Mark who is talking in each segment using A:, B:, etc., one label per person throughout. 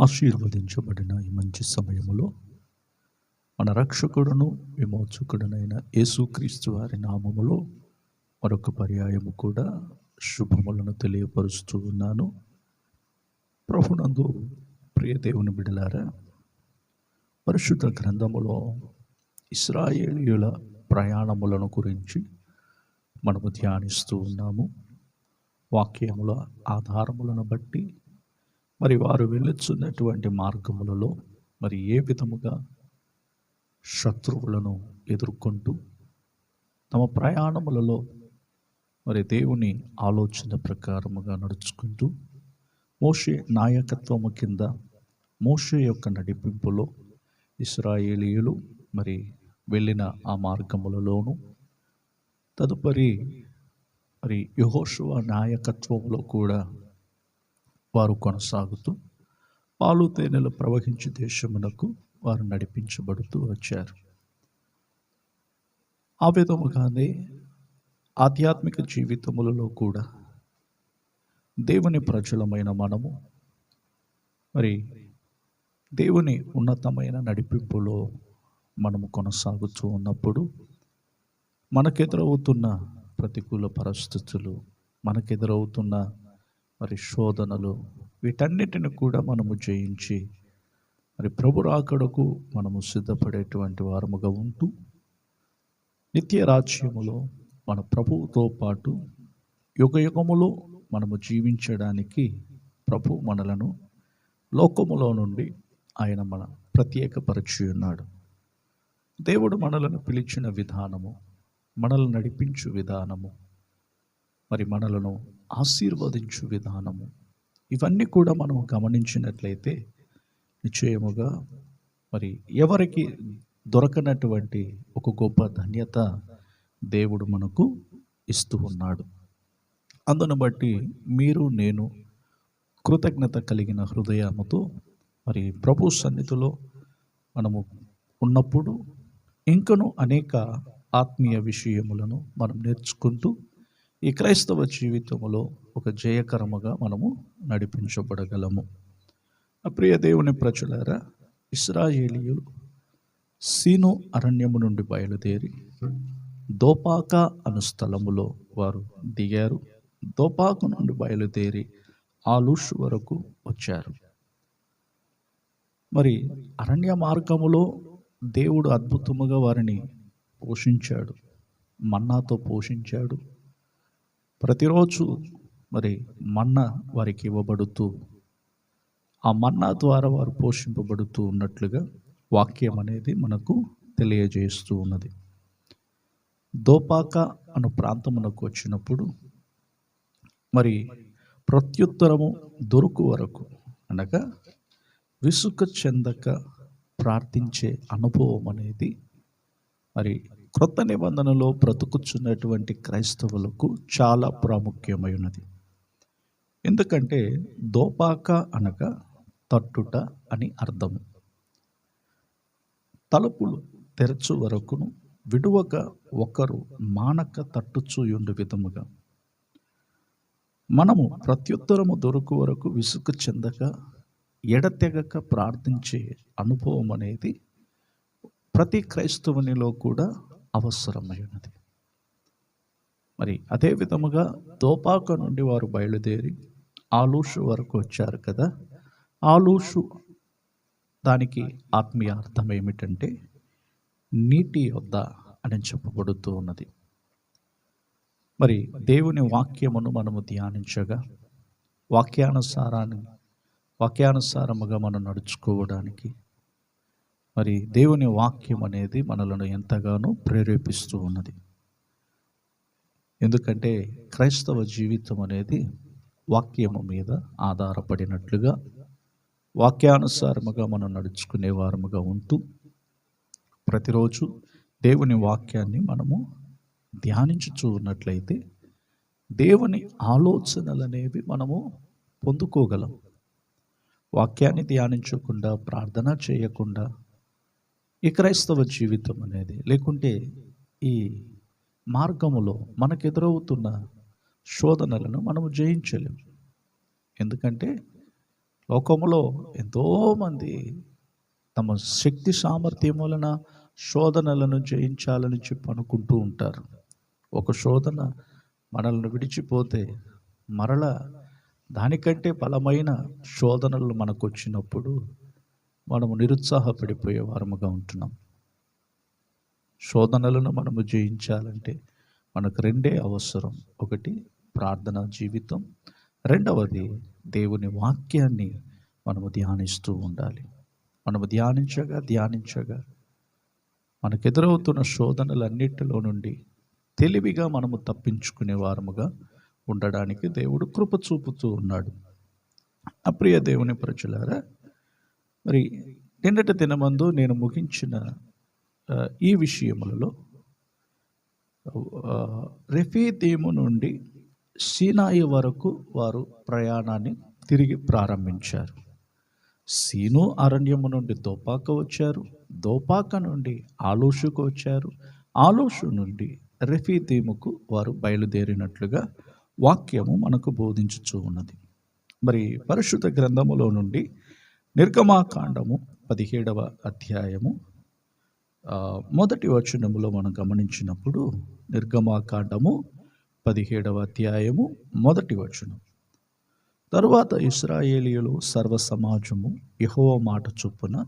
A: ఆశీర్వదించబడిన ఈ మంచి సమయములో మన రక్షకుడును విమోచకుడునైన యేసుక్రీస్తు వారి నామములో మరొక పర్యాయము కూడా శుభములను తెలియపరుస్తూ ఉన్నాను. ప్రభునందు ప్రియ దేవుని బిడలారా పరిశుద్ధ గ్రంథములో ఇస్రాయేలీయుల ప్రయాణములను గురించి మనము ధ్యానిస్తూ ఉన్నాము. వాక్యముల ఆధారములను బట్టి మరి వారు వెళ్ళొచ్చున్నటువంటి మార్గములలో మరి ఏ విధముగా శత్రువులను ఎదుర్కొంటూ తమ ప్రయాణములలో మరి దేవుని ఆలోచన ప్రకారముగా నడుచుకుంటూ మోషే నాయకత్వము కింద మోషే యొక్క నడిపింపులో ఇస్రాయేలీయులు మరి వెళ్ళిన ఆ మార్గములలోను తదుపరి మరి యహోశువ నాయకత్వంలో కూడా వారు కొనసాగుతూ పాలు తేనెలు ప్రవహించే దేశమునకు వారు నడిపించబడుతూ వచ్చారు. ఆ విధముగానే ఆధ్యాత్మిక జీవితములలో కూడా దేవుని ప్రజలమైన మనము మరి దేవుని ఉన్నతమైన నడిపింపులో మనము కొనసాగుతూ ఉన్నప్పుడు మనకెదురవుతున్న ప్రతికూల పరిస్థితులు మనకెదురవుతున్న మరి శోధనలు వీటన్నిటిని కూడా మనము జయించి మరి ప్రభు రాకడకు మనము సిద్ధపడేటువంటి వారముగా ఉంటూ నిత్య రాజ్యములో మన ప్రభువుతో పాటు యుగ యుగములో మనము జీవించడానికి ప్రభు మనలను లోకములో నుండి ఆయన మన ప్రత్యేకపరిచి ఉన్నాడు దేవుడు మనలను పిలిచిన విధానము మనల్ని నడిపించు విధానము మరి మనలను ఆశీర్వదించు విధానము. ఇవన్నీ కూడా మనం గమనించినట్లయితే నిశ్చయముగా మరి ఎవరికి దొరకనటువంటి ఒక గొప్ప ధన్యత దేవుడు మనకు ఇస్తూ ఉన్నాడు. అందును బట్టి మీరు నేను కృతజ్ఞత కలిగిన హృదయముతో మరి ప్రభు సన్నిధిలో మనము ఉన్నప్పుడు ఇంకను అనేక ఆత్మీయ విషయములను మనం నేర్చుకుంటూ ఈ క్రైస్తవ జీవితంలో ఒక జయకరముగా మనము నడిపించబడగలము. ప్రియ దేవుని ప్రజలారా ఇస్రాయేలీయులు సీను అరణ్యము నుండి బయలుదేరి దోపాక అను స్థలములో వారు దిగారు. దోపాకు నుండి బయలుదేరి ఆలుష్ వరకు వచ్చారు. మరి అరణ్య మార్గములో దేవుడు అద్భుతముగా వారిని పోషించాడు. మన్నాతో పోషించాడు. ప్రతిరోజు మరి మన్నా వారికి ఇవ్వబడుతూ ఆ మన్నా ద్వారా వారు పోషింపబడుతూ ఉన్నట్లుగా వాక్యం అనేది మనకు తెలియజేస్తూ ఉన్నది. దోపాక అను ప్రాంతమునకు వచ్చినప్పుడు మరి ప్రత్యుత్తరము దొరుకు వరకు అనగా విసుక చెందక ప్రార్థించే అనుభవం అనేది మరి క్రొత్త నిబంధనలో బ్రతుకుచున్నటువంటి క్రైస్తవులకు చాలా ప్రాముఖ్యమైనది ఎందుకంటే దోపాక అనగా తట్టుట అని అర్థము. తలుపులు తెరచు వరకును విడువక ఒకరు మానక తట్టుచూయుండు విధముగా. మనము ప్రత్యుత్తరము దొరకు వరకు విసుగు చెందక ఎడతెగక ప్రార్థించే అనుభవం అనేది ప్రతి క్రైస్తవునిలో కూడా అవసరమైనది. మరి అదే విధముగా దోపాక నుండి వారు బయలుదేరి ఆలూషు వరకు వచ్చారు కదా. ఆలూషు దానికి ఆత్మీయ అర్థం ఏమిటంటే నీటి యొద్ద అని చెప్పబడుతూ ఉన్నది. మరి దేవుని వాక్యమును మనము ధ్యానించగా వాక్యానుసారాన్ని వాక్యానుసారముగా మనం నడుచుకోవడానికి మరి దేవుని వాక్యం అనేది మనలను ఎంతగానో ప్రేరేపిస్తూ ఉన్నది. ఎందుకంటే క్రైస్తవ జీవితం అనేది వాక్యము మీద ఆధారపడినట్లుగా వాక్యానుసారముగా మనం నడుచుకునే వారముగా ఉంటూ ప్రతిరోజు దేవుని వాక్యాన్ని మనము ధ్యానించుచూ ఉన్నట్లయితే దేవుని ఆలోచనలు అనేవి మనము పొందుకోగలం. వాక్యాన్ని ధ్యానించకుండా ప్రార్థన చేయకుండా ఈ క్రైస్తవ జీవితం అనేది లేకుంటే ఈ మార్గములో మనకు ఎదురవుతున్న శోధనలను మనము జయించలేం. ఎందుకంటే లోకములో ఎంతోమంది తమ శక్తి సామర్థ్యం వలన శోధనలను జయించాలని చెప్పి అనుకుంటూ ఉంటారు. ఒక శోధన మనల్ని విడిచిపోతే మరల దానికంటే బలమైన శోధనలు మనకు వచ్చినప్పుడు మనము నిరుత్సాహపడిపోయే వారముగా ఉంటున్నాం. శోధనలను మనము జయించాలంటే మనకు రెండే అవసరం. ఒకటి ప్రార్థనా జీవితం. రెండవది దేవుని వాక్యాన్ని మనము ధ్యానిస్తూ ఉండాలి. మనము ధ్యానించగా ధ్యానించగా మనకు ఎదురవుతున్న శోధనలన్నిటిలో నుండి తెలివిగా మనము తప్పించుకునే వారముగా ఉండడానికి దేవుడు కృప చూపుతూ ఉన్నాడు. అప్రియ దేవుని ప్రజలారా మరి నిన్నటి దినమందు నేను ముగించిన ఈ విషయములలో ఆ, రెఫీదీము నుండి సీనాయి వరకు వారు ప్రయాణాన్ని తిరిగి ప్రారంభించారు. సీను అరణ్యము నుండి దోపాక వచ్చారు దోపాక నుండి ఆలోషుకు వచ్చారు. ఆలోషు నుండి రెఫీదీముకు వారు బయలుదేరినట్లుగా వాక్యము మనకు బోధించుచూ ఉన్నది. మరి పరిశుద్ధ గ్రంథములో నుండి నిర్గమాకాండము పదిహేడవ అధ్యాయము. మొదటి వచనములో మనం గమనించినప్పుడు నిర్గమాకాండము పదిహేడవ అధ్యాయము మొదటి వచనం. తరువాత ఇస్రాయేలీయులు సర్వ సమాజము యెహోవా మాట చొప్పున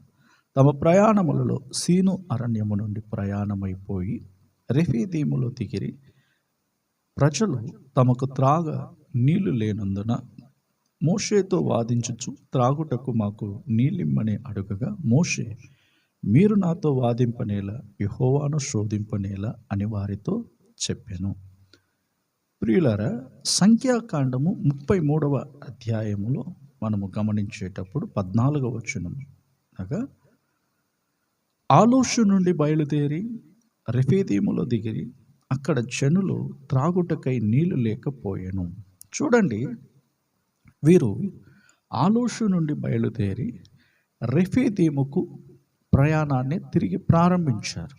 A: తమ ప్రయాణములలో సీను అరణ్యము నుండి ప్రయాణమైపోయి రెఫీదీములో దిగిరి ప్రజలు తమకు త్రాగ నీళ్ళు లేనందున మోషేతో వాదించుచు త్రాగుటకు మాకు నీళ్ళిమ్మని అడుగగా మోషే మీరు నాతో వాదింపనేలా యహోవాను శోధింపనేలా అని వారితో చెప్పాను. ప్రియులారా సంఖ్యాకాండము ముప్పై మూడవ అధ్యాయములో మనము గమనించేటప్పుడు పద్నాలుగవ వచనం. అనగా ఆలోషు నుండి బయలుదేరి రెఫీదీములో దిగిరి అక్కడ జనులు త్రాగుటకై నీళ్ళు లేకపోయాను. చూడండి వీరు ఆలోషు నుండి బయలుదేరి రెఫీదీముకు ప్రయాణాన్ని తిరిగి ప్రారంభించారు.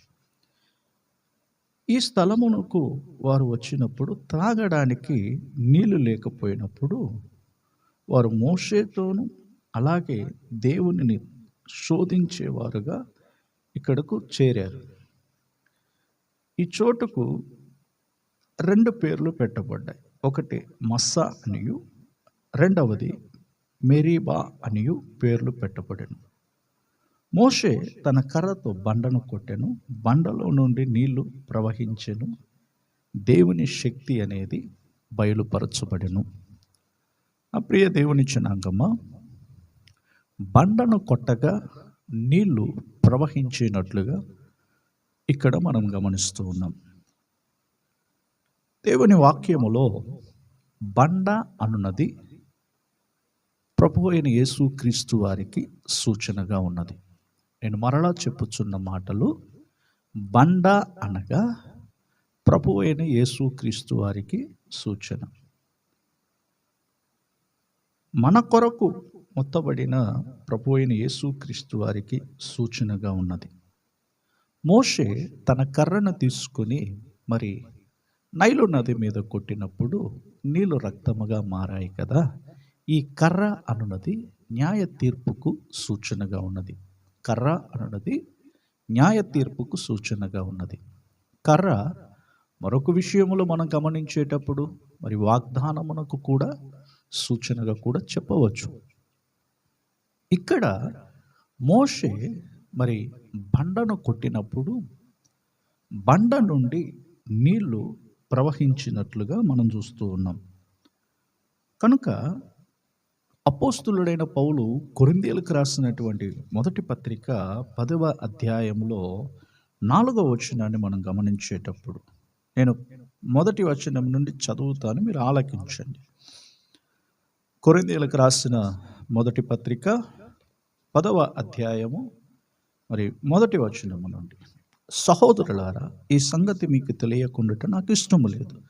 A: ఈ స్థలమునకు వారు వచ్చినప్పుడు త్రాగడానికి నీళ్ళు లేకపోయినప్పుడు వారు మోషేతోను అలాగే దేవునిని శోధించేవారుగా ఇక్కడకు చేరారు. ఈ చోటుకు రెండు పేర్లు పెట్టబడ్డాయి. ఒకటి మస్సా అనియు రెండవది మెరీబా అనియు పేర్లు పెట్టబడెను. మోషే తన కర్రతో బండను కొట్టెను. బండలో నుండి నీళ్ళు ప్రవహించెను. దేవుని శక్తి అనేది బయలుపరచబడెను. ఆ ప్రియ దేవుని జనాంగమ్మ బండను కొట్టగా నీళ్ళు ప్రవహించినట్లుగా ఇక్కడ మనం గమనిస్తూ ఉన్నాం. దేవుని వాక్యములో బండ అనున్నది ప్రభు అయిన యేసు క్రీస్తు వారికి సూచనగా ఉన్నది. నేను మరలా చెప్పుచున్న మాటలు బండ అనగా ప్రభు అయిన యేసు క్రీస్తు వారికి సూచన. మన కొరకు మొత్తబడిన ప్రభు అయిన యేసు క్రీస్తు వారికి సూచనగా ఉన్నది. మోషే తన కర్రను తీసుకుని మరి నైలు నది మీద కొట్టినప్పుడు నీళ్ళు రక్తముగా మారాయి కదా ఈ కర్ర అనున్నది న్యాయ తీర్పుకు సూచనగా ఉన్నది. కర్ర అనున్నది న్యాయ తీర్పుకు సూచనగా ఉన్నది. కర్ర మరొక విషయములో మనం గమనించేటప్పుడు మరి వాగ్దానమునకు కూడా సూచనగా కూడా చెప్పవచ్చు. ఇక్కడ మోషే మరి బండను కొట్టినప్పుడు బండ నుండి నీళ్ళు ప్రవహించినట్లుగా మనం చూస్తూ ఉన్నాం. కనుక అపోస్తులుడైన పౌలు కొరిందేలకు రాసినటువంటి మొదటి పత్రిక పదవ అధ్యాయంలో నాలుగవ వచనాన్ని మనం గమనించేటప్పుడు నేను మొదటి వచనం నుండి చదువుతాను మీరు ఆలకించండి. కొరిందేలకు రాసిన మొదటి పత్రిక పదవ అధ్యాయము మరి మొదటి వచనము నుండి. సహోదరులారా ఈ సంగతి మీకు తెలియకుండా నాకు ఇష్టము లేదు.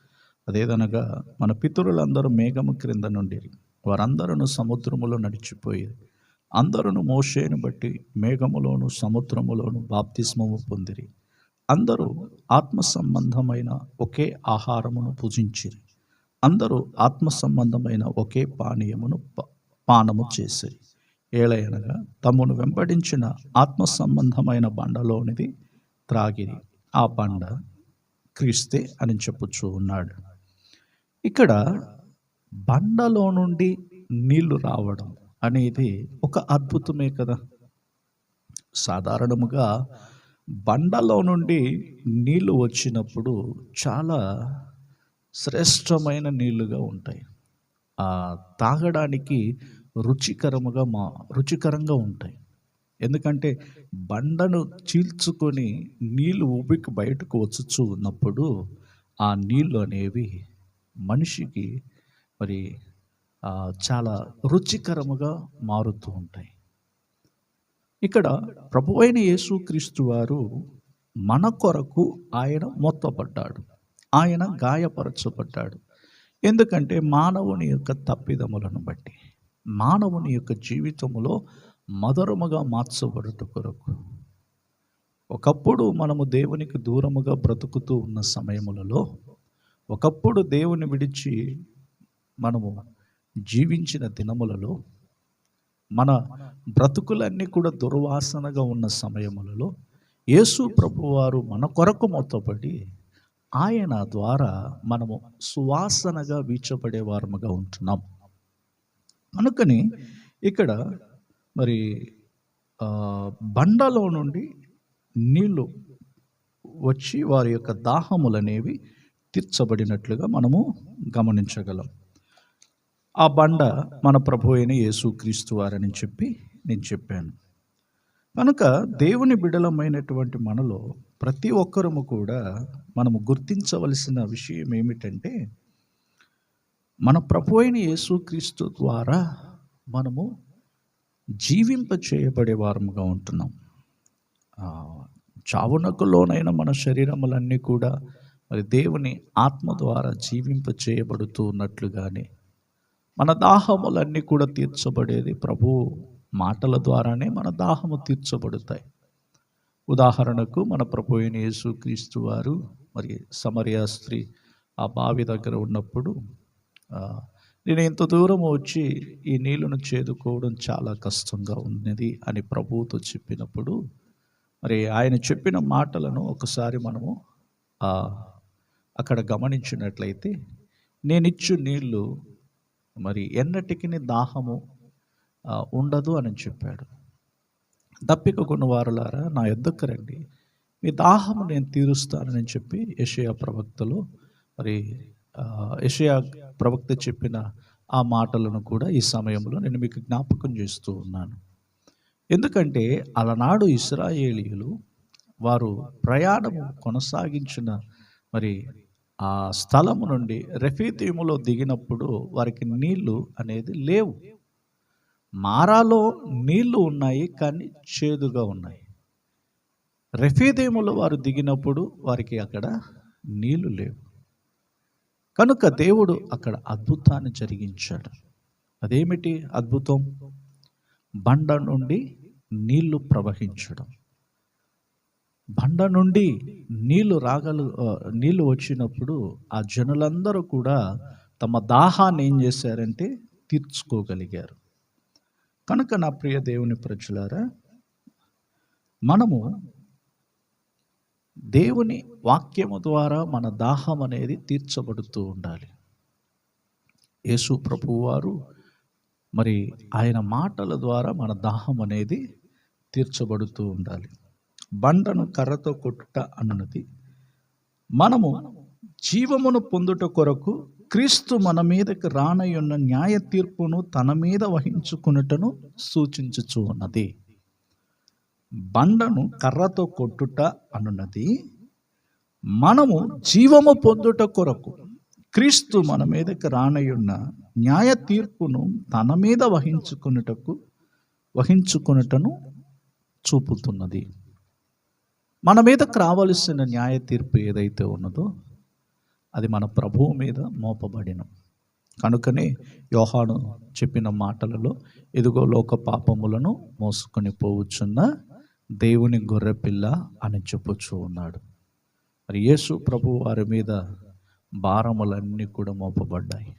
A: అదేదనగా మన పితరులందరూ మేఘము క్రింద నుండి వారందరూ సముద్రములో నడిచిపోయేది. అందరూ మోషేను బట్టి మేఘములోను సముద్రములోను బాప్తిస్మము పొందిరి. అందరూ ఆత్మ సంబంధమైన ఒకే ఆహారమును పూజించిరి. అందరూ ఆత్మ సంబంధమైన ఒకే పానీయమును ప- పానము చేసిరి. ఏలయనగా తమను వెంబడించిన ఆత్మ సంబంధమైన బండలోనిది త్రాగిరి. ఆ బండ క్రీస్తే అని చెప్పుచూ ఉన్నాడు. ఇక్కడ బండలో నుండి నీళ్ళు రావడం అనేది ఒక అద్భుతమే కదా. సాధారణముగా బండలో నుండి నీళ్ళు వచ్చినప్పుడు చాలా శ్రేష్టమైన నీళ్ళుగా ఉంటాయి. ఆ తాగడానికి రుచికరముగా మా రుచికరంగా ఉంటాయి. ఎందుకంటే బండను చీల్చుకొని నీళ్ళు ఊపికి బయటకు వచ్చుచూ ఉన్నప్పుడు ఆ నీళ్ళు అనేవి మనిషికి మరి చాలా రుచికరముగా మారుతూ ఉంటాయి. ఇక్కడ ప్రభువైన యేసుక్రీస్తు వారు మన కొరకు ఆయన మొత్తపడ్డాడు ఆయన గాయపరచబడ్డాడు. ఎందుకంటే మానవుని యొక్క తప్పిదములను బట్టి మానవుని యొక్క జీవితములో మధురముగా మార్చబడుట కొరకు. ఒకప్పుడు మనము దేవునికి దూరముగా బ్రతుకుతూ ఉన్న సమయములలో ఒకప్పుడు దేవుని విడిచి మనము జీవించిన దినములలో మన బ్రతుకులన్నీ కూడా దుర్వాసనగా ఉన్న సమయములలో యేసు ప్రభువారు మన కొరకు మొత్తపడి ఆయన ద్వారా మనము సువాసనగా వీచబడే వారముగా ఉంటున్నాం. కనుకని ఇక్కడ మరి బండలో నుండి నీళ్ళు వచ్చి వారి యొక్క దాహములనేవి తీర్చబడినట్లుగా మనము గమనించగలం. ఆ బండ మన ప్రభు అయిన యేసుక్రీస్తు వారని చెప్పి నేను చెప్పాను. కనుక దేవుని బిడలమైనటువంటి మనలో ప్రతి ఒక్కరము కూడా మనము గుర్తించవలసిన విషయం ఏమిటంటే మన ప్రభు అయిన యేసుక్రీస్తు ద్వారా మనము జీవింప చేయబడే వారముగా ఉంటున్నాం. చావునకు లోనైన మన శరీరములన్నీ కూడా మరి దేవుని ఆత్మ ద్వారా జీవింప చేయబడుతూ ఉన్నట్లుగానే మన దాహములన్నీ కూడా తీర్చబడేది ప్రభు మాటల ద్వారానే మన దాహము తీర్చబడతాయి. ఉదాహరణకు మన ప్రభు అయిన యేసుక్రీస్తు వారు మరి సమరియా స్త్రీ ఆ బావి దగ్గర ఉన్నప్పుడు నేను ఇంత దూరం వచ్చి ఈ నీళ్ళను చేదుకోవడం చాలా కష్టంగా ఉన్నది అని ప్రభువుతో చెప్పినప్పుడు మరి ఆయన చెప్పిన మాటలను ఒకసారి మనము అక్కడ గమనించినట్లయితే నేనిచ్చు నీళ్ళు మరి ఎన్నటికి దాహము ఉండదు అని చెప్పాడు. దప్పిక కొన్ని వారులారా నా యొద్దకు రండి. మీ దాహము నేను తీరుస్తానని చెప్పి యషయా ప్రవక్తలు మరి యషయా ప్రవక్త చెప్పిన ఆ మాటలను కూడా ఈ సమయంలో నేను మీకు జ్ఞాపకం చేస్తూ ఉన్నాను. ఎందుకంటే అలనాడు ఇస్రాయేలీయులు వారు ప్రయాణము కొనసాగించిన మరి ఆ స్థలము నుండి రెఫీతీములో దిగినప్పుడు వారికి నీళ్ళు అనేది లేవు. మారాలో నీళ్ళు ఉన్నాయి కానీ చేదుగా ఉన్నాయి. రెఫీదేములో వారు దిగినప్పుడు వారికి అక్కడ నీళ్ళు లేవు. కనుక దేవుడు అక్కడ అద్భుతాన్ని జరిగించాడు. అదేమిటి అద్భుతం? బండ నుండి నీళ్ళు ప్రవహించడం. బండ నుండి నీళ్ళు రాగలు నీళ్ళు వచ్చినప్పుడు ఆ జనులందరూ కూడా తమ దాహాన్ని ఏం చేశారంటే తీర్చుకోగలిగారు. కనుక నా ప్రియ దేవుని ప్రజలారా మనము దేవుని వాక్యము ద్వారా మన దాహం అనేది తీర్చబడుతూ ఉండాలి. యేసు ప్రభువు వారు మరి ఆయన మాటల ద్వారా మన దాహం అనేది తీర్చబడుతూ ఉండాలి. బండను కర్రతో కొట్టుట అన్నది మనము జీవమును పొందుట కొరకు క్రీస్తు మన మీదకి రానయ్యున్న న్యాయ తీర్పును తన మీద వహించుకున్నటను సూచించుచు ఉన్నది. బండను కర్రతో కొట్టుట అనున్నది. మనము జీవము పొందుట కొరకు క్రీస్తు మన మీదకి రానయ్యున్న న్యాయ తీర్పును తన మీద వహించుకున్నటకు వహించుకున్నటను చూపుతున్నది. మన మీదకు రావాల్సిన న్యాయ తీర్పు ఏదైతే ఉన్నదో అది మన ప్రభువు మీద మోపబడిన. కనుకనే యోహాను చెప్పిన మాటలలో ఇదిగో లోక పాపములను మోసుకొని పోవచ్చున్న దేవుని గొర్రెపిల్ల అని చెప్పుచూ ఉన్నాడు. మరి యేసు ప్రభు వారి మీద భారములన్నీ కూడా మోపబడ్డాయి.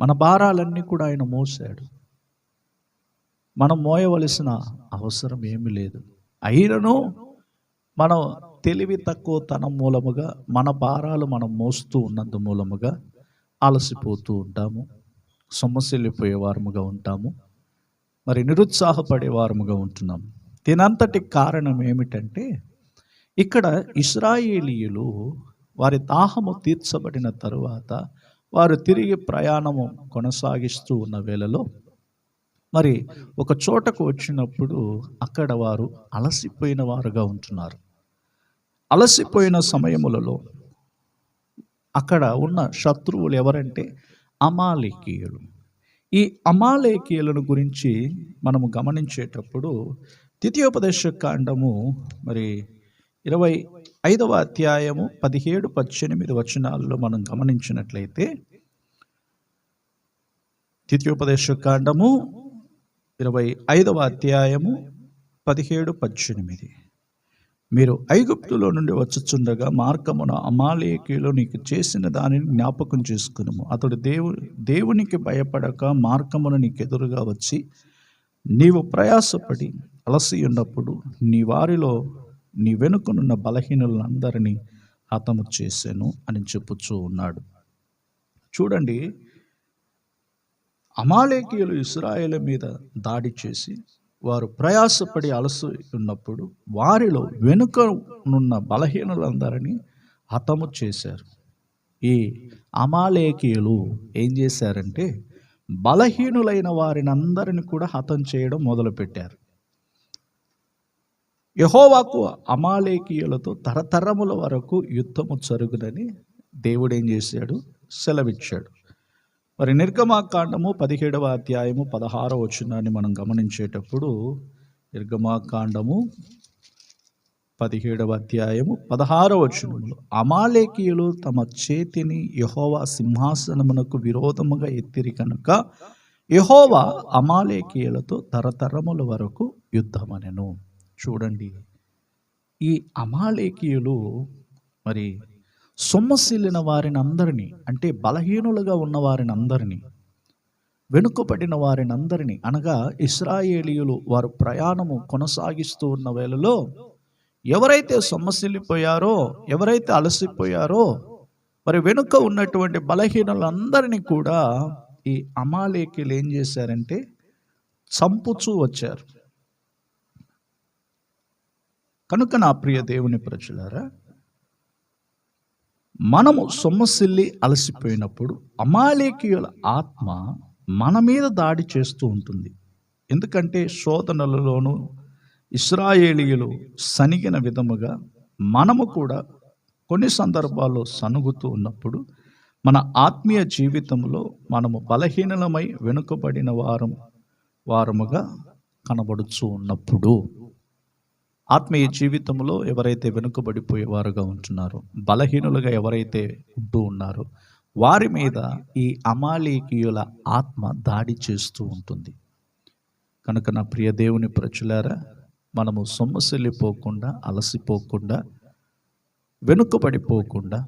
A: మన భారాలన్నీ కూడా ఆయన మోసాడు మనం మోయవలసిన అవసరం ఏమీ లేదు. అయినను మనం తెలివి తక్కువ తనం మూలముగా మన భారాలు మనం మోస్తూ ఉన్నందు మూలముగా అలసిపోతూ ఉంటాము. సొమ్మసిల్లిపోయే వారముగా ఉంటాము. మరి నిరుత్సాహపడే వారముగా ఉంటున్నాం. దీనంతటి కారణం ఏమిటంటే ఇక్కడ ఇస్రాయేలీయులు వారి దాహము తీర్చబడిన తరువాత వారు తిరిగి ప్రయాణము కొనసాగిస్తూ ఉన్న వేళలో మరి ఒక చోటకు వచ్చినప్పుడు అక్కడ వారు అలసిపోయిన వారుగా ఉంటున్నారు. అలసిపోయిన సమయములలో అక్కడ ఉన్న శత్రువులు ఎవరంటే అమాలేకీయులు. ఈ అమాలేకీయులను గురించి మనము గమనించేటప్పుడు ద్వితీయోపదేశ కాండము మరి ఇరవై ఐదవ అధ్యాయము పదిహేడు పద్దెనిమిది వచనాల్లో మనం గమనించినట్లయితే ద్వితీయోపదేశ కాండము ఇరవై ఐదవ అధ్యాయము పదిహేడు పద్దెనిమిది. మీరు ఐగుప్తులో నుండి వచ్చుచుండగా మార్గమున అమాలేకీలో నీకు చేసిన దానిని జ్ఞాపకం చేసుకును అతడు దేవు దేవునికి భయపడక మార్గమున నీకు ఎదురుగా వచ్చి నీవు ప్రయాసపడి అలసి ఉన్నప్పుడు నీ వారిలో నీ వెనుకనున్న బలహీనులందరినీ హతము చేశాను అని చెప్పుచూ ఉన్నాడు. చూడండి అమాలేకీయులు ఇస్రాయేల్ మీద దాడి చేసి వారు ప్రయాసపడి అలసి ఉన్నప్పుడు వారిలో వెనుక నున్న బలహీనులందరినీ హతము చేశారు. ఈ అమాలేకీయులు ఏం చేశారంటే బలహీనులైన వారిని అందరిని కూడా హతం చేయడం మొదలుపెట్టారు. యహోవాకు అమాలేకీయులతో తరతరముల వరకు యుద్ధము జరుగునని దేవుడు ఏం చేశాడు? సెలవిచ్చాడు. మరి నిర్గమాకాండము పదిహేడవ అధ్యాయము పదహారవ వచనాన్ని మనం గమనించేటప్పుడు నిర్గమాకాండము పదిహేడవ అధ్యాయము పదహారవ వచనములు అమాలేకీయులు తమ చేతిని యహోవా సింహాసనమునకు విరోధముగా ఎత్తిరి కనుక యహోవా అమాలేకీయులతో తరతరముల వరకు యుద్ధమనెను. చూడండి ఈ అమాలేకీయులు మరి సొమ్మసిల్లిన వారిని అందరినీ అంటే బలహీనులుగా ఉన్న వారిని అందరినీ వెనుకబడిన వారిని అందరినీ అనగా ఇస్రాయేలీయులు వారు ప్రయాణము కొనసాగిస్తూ ఉన్న వేళలో ఎవరైతే సొమ్మసిల్లిపోయారో ఎవరైతే అలసిపోయారో మరి వెనుక ఉన్నటువంటి బలహీనులందరినీ కూడా ఈ అమాలేకీలు ఏం చేశారంటే చంపుచూ వచ్చారు. కనుక నా ప్రియ దేవుని ప్రజలారా మనము సొమ్మసిల్లి అలసిపోయినప్పుడు అమాలేకీయుల ఆత్మ మన మీద దాడి చేస్తూ ఉంటుంది. ఎందుకంటే శోధనలలోనూ ఇస్రాయేలీయులు సనిగిన విధముగా మనము కూడా కొన్ని సందర్భాల్లో సనుగుతూ ఉన్నప్పుడు మన ఆత్మీయ జీవితంలో మనము బలహీనలమై వెనుకబడిన వారం వారముగా కనబడుచు ఉన్నప్పుడు ఆత్మీయ జీవితంలో ఎవరైతే వెనుకబడిపోయేవారుగా ఉంటున్నారో బలహీనులుగా ఎవరైతే ఉంటూ ఉన్నారో వారి మీద ఈ అమాలీకీయుల ఆత్మ దాడి చేస్తూ ఉంటుంది. కనుక నా ప్రియ దేవుని ప్రచులారా మనము సొమ్మసిల్లిపోకుండా అలసిపోకుండా వెనుకబడిపోకుండా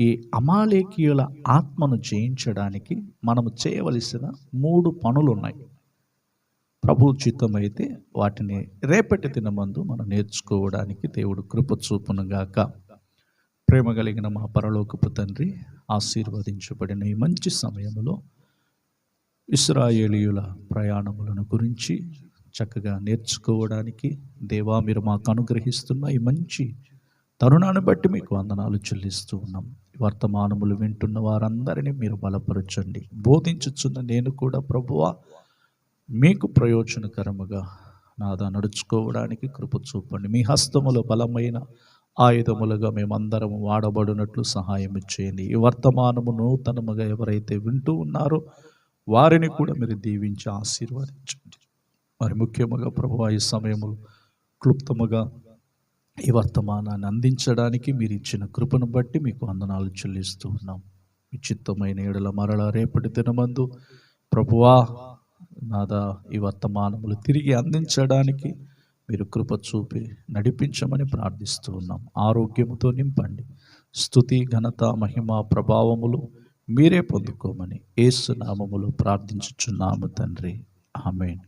A: ఈ అమాలేకీయుల ఆత్మను జయించడానికి మనము చేయవలసిన మూడు పనులు ఉన్నాయి ప్రభు చిత్తమైతే వాటిని రేపటి దినమందు మనం నేర్చుకోవడానికి దేవుడు కృప చూపునుగాక ప్రేమ కలిగిన మా పరలోకపు తండ్రి ఆశీర్వదించబడిన ఈ మంచి సమయంలో ఇస్రాయేలీయుల ప్రయాణములను గురించి చక్కగా నేర్చుకోవడానికి దేవా మీరు మాకు అనుగ్రహిస్తున్న ఈ మంచి తరుణాన్ని బట్టి మీకు వందనాలు చెల్లిస్తూ ఉన్నాం. వర్తమానములు వింటున్న వారందరినీ మీరు బలపరచండి. బోధించుచున్న నేను కూడా ప్రభువా మీకు ప్రయోజనకరముగా నాదా నడుచుకోవడానికి కృప చూపండి. మీ హస్తములో బలమైన ఆయుధములుగా మేమందరం వాడబడినట్లు సహాయం ఇచ్చేయండి ఈ వర్తమానము నూతనముగా ఎవరైతే వింటూ ఉన్నారో వారిని కూడా మీరు దీవించి ఆశీర్వదించండి. మరి ముఖ్యముగా ప్రభు ఈ సమయములు క్లుప్తముగా ఈ వర్తమానాన్ని అందించడానికి మీరు ఇచ్చిన కృపను బట్టి మీకు వందనాలు చెల్లిస్తూ ఉన్నాం. విచిత్తమైన ఏడల మరల రేపటి దినమందు ప్రభువా నాదా ఈ వర్తమానములు తిరిగి అందించడానికి మీరు కృప చూపి నడిపించమని ప్రార్థిస్తూ ఉన్నాం. ఆరోగ్యముతో నింపండి. స్థుతి ఘనత మహిమ ప్రభావములు మీరే పొందుకోమని ఏసునామములు ప్రార్థించుచున్నాము తండ్రి. ఆమెన్.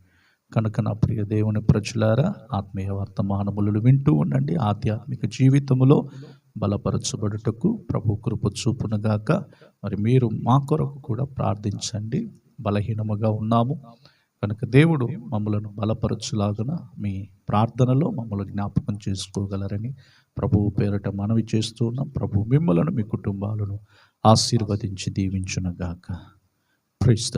A: కనుక నా ప్రియ దేవుని ప్రజలారా ఆత్మీయ వర్తమానములు వింటూ ఉండండి. ఆధ్యాత్మిక జీవితములో బలపరచబడుటకు ప్రభు కృప చూపునుగాక. మరి మీరు మా కొరకు కూడా ప్రార్థించండి. బలహీనముగా ఉన్నాము. కనుక దేవుడు మమ్మలను బలపరచులాగున మీ ప్రార్థనలో మమ్మల్ని జ్ఞాపకం చేసుకోగలరని ప్రభువు పేరట మనవి చేస్తూ ఉన్నాం. ప్రభు మిమ్మలను మీ కుటుంబాలను ఆశీర్వదించి దీవించునగాక. ప్రైస్